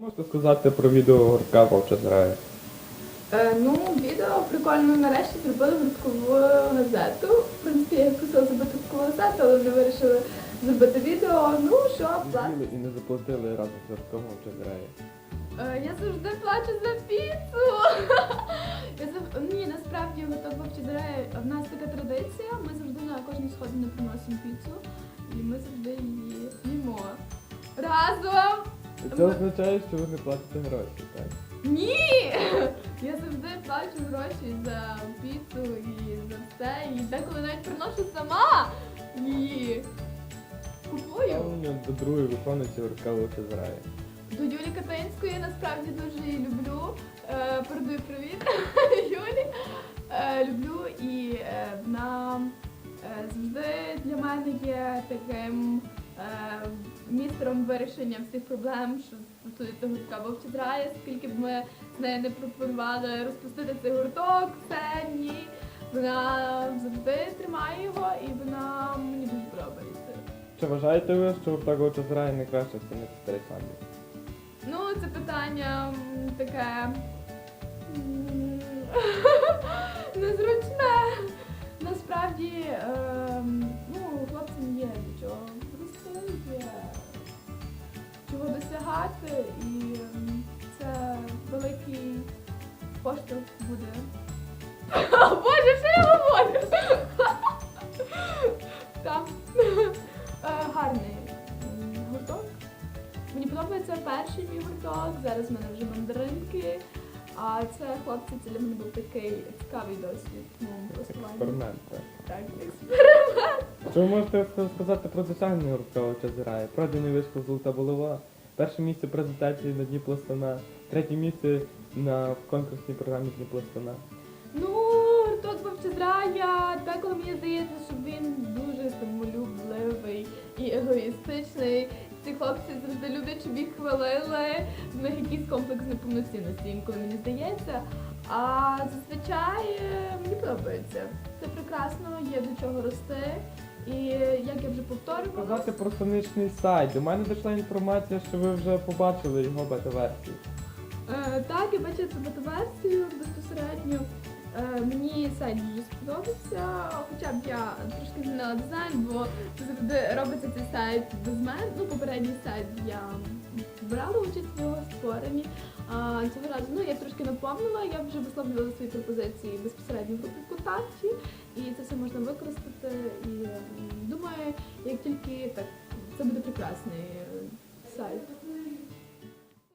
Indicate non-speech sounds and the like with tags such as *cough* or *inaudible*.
Можете сказати про відео гуртка Вовча Зграя? Е, ну, відео прикольно нарешті зробили гурткову газету. В принципі, я хотіла зробити гурткову газету, але вони вирішили зробити відео. Ну що. З'їли і не заплатили разом з гуртком Вовча Зграя. Е, я завжди плачу за піцу. *laughs* я зав... Ні, насправді гурток Вовчі Дереї, в нас така традиція. Ми завжди на кожній сходині приносимо піцу. І ми завжди її їмо. Разом! І це означає, що ви не платите гроші, так? Ні! Я завжди плачу гроші за піцу і за все. І деколи навіть приношу сама її. Купую. Ставлення до другої виконуючої гуртка Вовча Зграя. До Юлі Катинської насправді дуже її люблю. Е, передаю привіт *laughs* Юлі. Е, люблю і е, вона е, завжди для мене є таким містером вирішення всіх проблем, що стосується гуртка Вовча Драє, скільки б ми з нею не пропонували розпустити цей гурток, це ні. Вона завжди тримає його і вона мені дуже подобається. Чи вважаєте ви, що гурток Вовча Зграя найкраще сценіст старий фанів? Ну, це питання м, таке м. *laughs* Насправді, поштовх буде. *laughs* Боже, що я говорю? *laughs* Так. *laughs* Е, Гарний гурток. Мені подобається перший мій гурток, зараз в мене вже мандаринки. А це хлопці, це для мене був такий цікавий досвід. Ну. Експеримент, так. Так, експеримент. Що ви можете сказати про досягнення гуртка Вовча Зграя? Пройдений вишкол Золота Булава, перше місце презентації на Дні Пластуна, третє місце на конкурсній програмі Дні Пластуна. Ну, гурток Вовчезрая, деколи мені здається, що він дуже самолюбливий і егоїстичний. Ці хлопці завжди люблять, щоб їх хвалили. В них якийсь комплекс неповноцінності, інколи мені здається. А зазвичай е, мені подобається. Це прекрасно, є до чого рости. І як я вже повторювала, Сказати про сонячний сайт. До мене дійшла інформація, що ви вже побачили його бета-версію. Е, так, я бачила цю бета-версію безпосередньо. Е, мені сайт дуже сподобався, хоча б я трошки змінила дизайн, бо завжди робиться цей сайт без мене. Ну, попередній сайт я брала участь в його створенні. А цього разу ну, я трошки наповнила, я вже висловлювала свої пропозиції безпосередньо в групі ВКонтакті, і це все можна використати. І думаю, як тільки так, це буде прекрасний е, сайт.